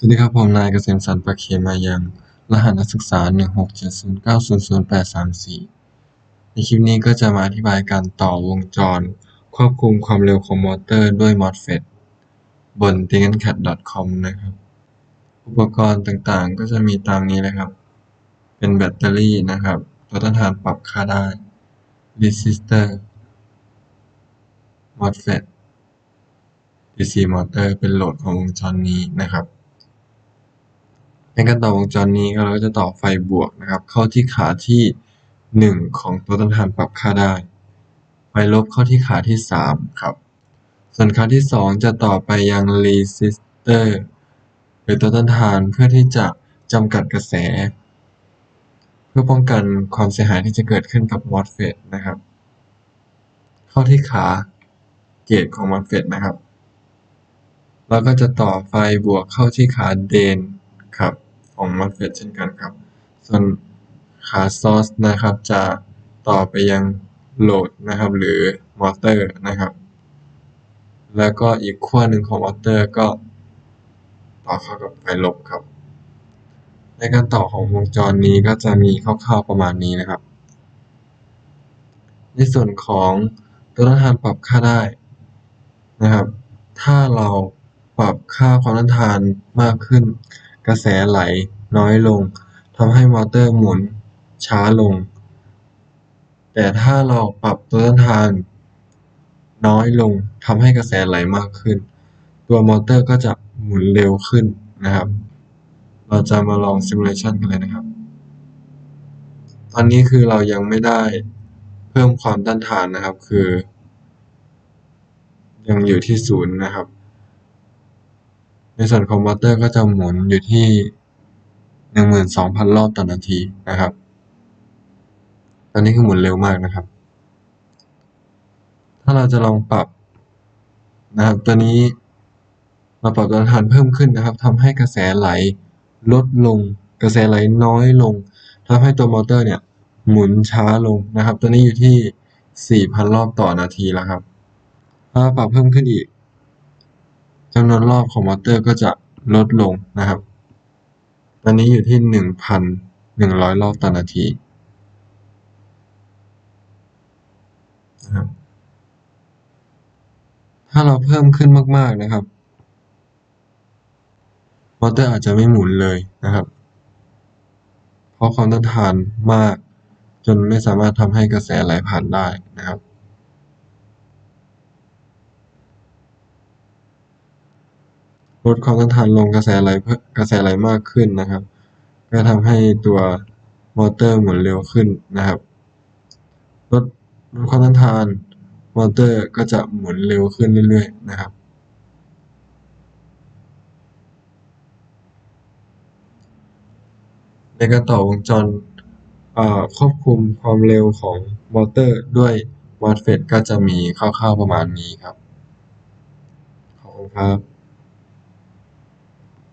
สวัสดีครับ ผมนายเกษมสันประเคนมายัง รหัสนักศึกษา 16709000834 ในคลิปนี้ก็จะมาอธิบายการต่อวงจร ควบคุมความเร็วของมอเตอร์ด้วย MOSFET บน tinkercad.com นะครับ อุปกรณ์ต่างๆ ก็จะมีตามนี้เลยครับ เป็นแบตเตอรี่นะครับตัวต้านทานปรับค่าได้ resistor MOSFET DC มอเตอร์เป็นโหลดของวงจรนี้นะครับ ในการต่อวงจรนี้เราก็จะต่อไฟบวกนะครับ เข้าที่ขาที่หนึ่งของตัวต้านทานปรับค่าได้ ไฟลบเข้าที่ขาที่สามครับ ส่วนขาที่สองจะต่อไปยัง resistor หรือตัวต้านทานเพื่อที่จะจำกัดกระแส เพื่อป้องกันความเสียหายที่จะเกิดขึ้นกับ MOSFET นะครับ เข้าที่ขาเกตของ MOSFET นะครับ แล้วก็จะต่อไฟบวกเข้าที่ขาเดน ครับ ของ MOSFET เช่นกันครับ ส่วนขา source นะครับ จะต่อไปยังโหลดนะครับ หรือมอเตอร์นะครับ แล้วก็อีกขั้วหนึ่งของมอเตอร์ก็ต่อเข้ากับไฟลบครับ ในการต่อของวงจรนี้ก็จะมีคร่าวๆประมาณนี้นะครับ ในส่วนของตัวต้านทานปรับค่าได้นะครับ ถ้าเราปรับค่าความต้านทานมากขึ้น กระแสไหลน้อยลงทำให้มอเตอร์หมุนช้าลง แต่ถ้าเราปรับตัวต้นทานน้อยลงทำให้กระแสไหลมากขึ้น ตัวมอเตอร์ก็จะหมุนเร็วขึ้นนะครับ เราจะมาลองซิมูเลชันกันเลยนะครับ ตอนนี้คือเรายังไม่ได้เพิ่มความต้านทานนะครับ คือ ยังอยู่ที่ศูนย์นะครับ ในส่วนของมอเตอร์ก็จะหมุนอยู่ที่หนึ่งหมื่นสองพันรอบต่อนาทีนะครับ ตอนนี้คือหมุนเร็วมากนะครับ ถ้าเราจะลองปรับนะครับตัวนี้เราปรับตัวทานเพิ่มขึ้นนะครับทำให้กระแสไหลลดลง กระแสไหลน้อยลงทำให้ตัวมอเตอร์เนี่ยหมุนช้าลงนะครับ ตัวนี้อยู่ที่ 4,000 รอบต่อนาทีแล้วครับ ถ้าปรับเพิ่มขึ้นอีก จำนวนรอบของมอเตอร์ก็จะลดลงนะครับ ตอนนี้อยู่ที่ 1,100 รอบต่อนาทีนะครับถ้าเราเพิ่มขึ้นมากๆนะครับ มอเตอร์อาจจะไม่หมุนเลยนะครับ เพราะความต้านทานมากจนไม่สามารถทำให้กระแสไหลผ่านได้นะครับ ลดความต้านทานลงกระแสไหลเพิ่มกระแสไหลมากขึ้นนะครับ ก็ทำให้ตัวมอเตอร์หมุนเร็วขึ้นนะครับลดลดความต้านทานมอเตอร์ก็จะหมุนเร็วขึ้นเรื่อยๆนะครับ ในการต่อวงจรควบคุมความเร็วของมอเตอร์ด้วย MOSFET ก็จะมีคร่าวๆประมาณนี้ครับ ขอบคุณครับ